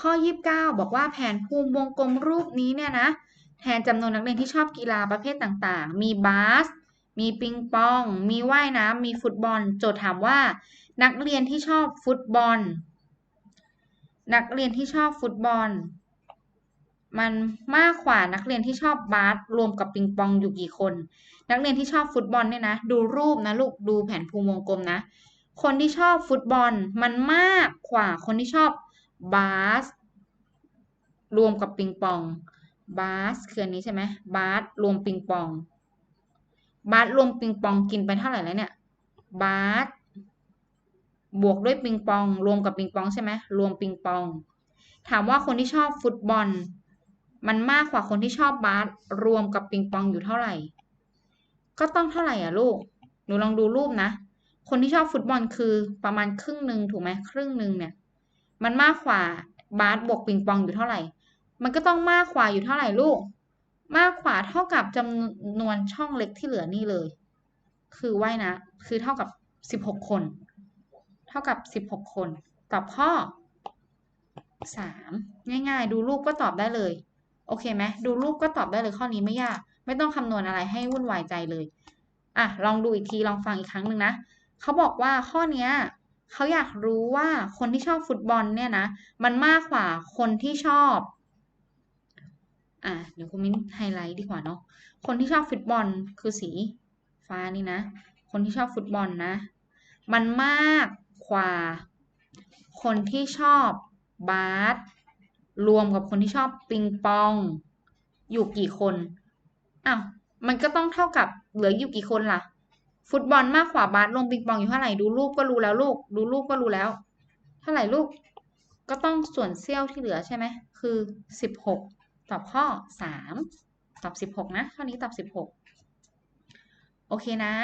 ข้อ 29 บอกว่าแผนภูมิวงกลมรูปนี้เนี่ยนะแทนจำนวนนักเรียนที่ชอบกีฬาประเภทต่างๆ มีบาส มีปิงปอง มีว่ายน้ำ มีฟุตบอล โจทย์ถามว่า นักเรียนที่ชอบฟุตบอล นักเรียนที่ชอบฟุตบอล มันมากกว่านักเรียนที่ชอบบาสรวมกับปิงปองอยู่กี่คน นักเรียนที่ชอบฟุตบอลเนี่ยนะ ดูรูปนะลูก ดูแผนภูมิวงกลมนะ คนที่ชอบฟุตบอลมันมากกว่าคนที่ชอบ บาสรวมกับปิงปอง บาสคืออันนี้ใช่ไหมบาสรวมปิงปอง บาสรวมปิงปองกินไปเท่าไหร่แล้วเนี่ย บาสบวกด้วยปิงปอง รวมกับปิงปองใช่ไหมรวมปิงปอง ถามว่าคนที่ชอบฟุตบอล มันมากกว่าคนที่ชอบบาสรวมกับปิงปองอยู่เท่าไหร่ ก็ต้องเท่าไหร่อะลูก หนูลองดูรูปนะ คนที่ชอบฟุตบอลคือประมาณครึ่งหนึ่งถูกไหมครึ่งหนึ่งเนี่ย มันมากกว่าบาสบวกปิงปองอยู่เท่าไหร่ มันก็ต้องมากกว่าอยู่เท่าไหร่ลูก มากกว่าเท่ากับจำนวนช่องเล็กที่เหลือนี่เลย คือว่ายนะ คือเท่ากับสิบหกคน เท่ากับสิบหกคน ตอบข้อสามง่ายๆ ดูรูปก็ตอบได้เลย โอเคไหมดูรูปก็ตอบได้เลยข้อนี้ไม่ยาก ไม่ต้องคำนวณอะไรให้วุ่นวายใจเลย อะ ลองดูอีกที ลองฟังอีกครั้งหนึ่งนะ เขาบอกว่าข้อเนี้ย เขาอยากรู้ว่าคนที่ชอบฟุตบอลเนี่ยนะ มันมากกว่าคนที่ชอบ อะเดี๋ยวคุณมิ้นไฮไลท์ดีกว่าเนาะคนที่ชอบฟุตบอลคือสีฟ้านี่นะ คนที่ชอบฟุตบอลนะ มันมากกว่า คนที่ชอบบาสรวมกับคนที่ชอบปิงปอง อยู่กี่คนอ้าวมันก็ต้องเท่ากับเหลืออยู่กี่คนล่ะ ฟุตบอลมากกว่าบาสลงปิงปองอยู่เท่าไหร่ดูรูปก็รู้แล้วลูก ดูรูปก็รู้แล้ว เท่าไหร่ลูก ก็ต้องส่วนเซี่ยวที่เหลือใช่ไหมคือสิบหกตอบข้อสามตอบสิบหกนะข้อนี้ตอบสิบหกโอเคนะ